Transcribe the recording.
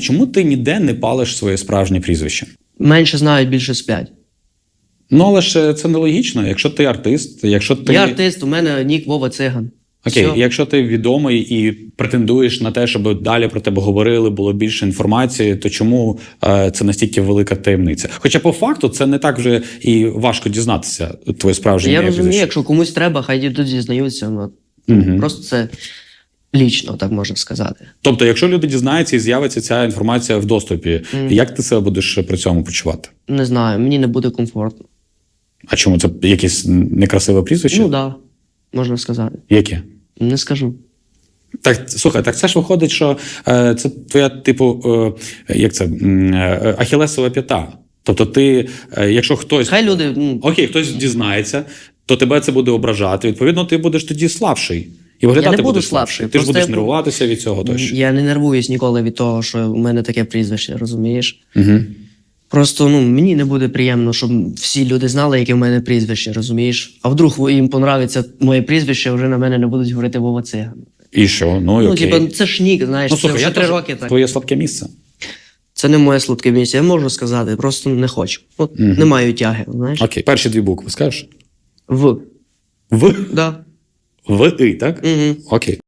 Чому ти ніде не палиш своє справжнє прізвище? Менше знають, більше сплять. Ну, але ж це нелогічно. Якщо ти артист, якщо ти Я артист, у мене нік Вова Циган. окей, Всьо. якщо ти відомий і претендуєш на те, щоб далі про тебе говорили, було більше інформації, то чому е, це настільки велика таємниця? Хоча по факту це не так вже і важко дізнатися твоє справжнє Я розумію, якщо комусь треба, хай йдуть дізнаються. Ну, Мгм. Просто це лічно, так можна сказати. Тобто, якщо люди дізнаються і з'явиться ця інформація в доступі, як ти себе будеш при цьому почувати? Не знаю, мені не буде комфортно. А чому це якесь некрасиве прізвище? Ну так, да, можна сказати. Яке? Не скажу. Так, слухай, так це ж виходить, що е, це твоя, типу, е, як це е, ахілесова п'ята. Тобто, ти, е, якщо хтось Хай люди. Окей, хтось дізнається, то тебе це буде ображати. Відповідно, ти будеш тоді слабший. І виглядати Я не буду будеш слабший, Ти ж будеш я- нервуватися від цього тощо. я не нервуюсь ніколи від того, що у мене таке прізвище, розумієш? Угу. Просто ну, мені не буде приємно, щоб всі люди знали, яке в мене прізвище, розумієш? А вдруг їм понравиться моє прізвище, вже на мене не будуть говорити Вова Циган. І що? Ну, і Ну, окей. типа, це ж нік, знаєш, ну, це вже три роки так. Твоє слабке місце. Це не моє слудке місце, я можу сказати, просто не хочу. От не маю тяги, знаєш? Окей, перші дві букви скажеш? В. В. Да. В. І, так? Угу. Окей.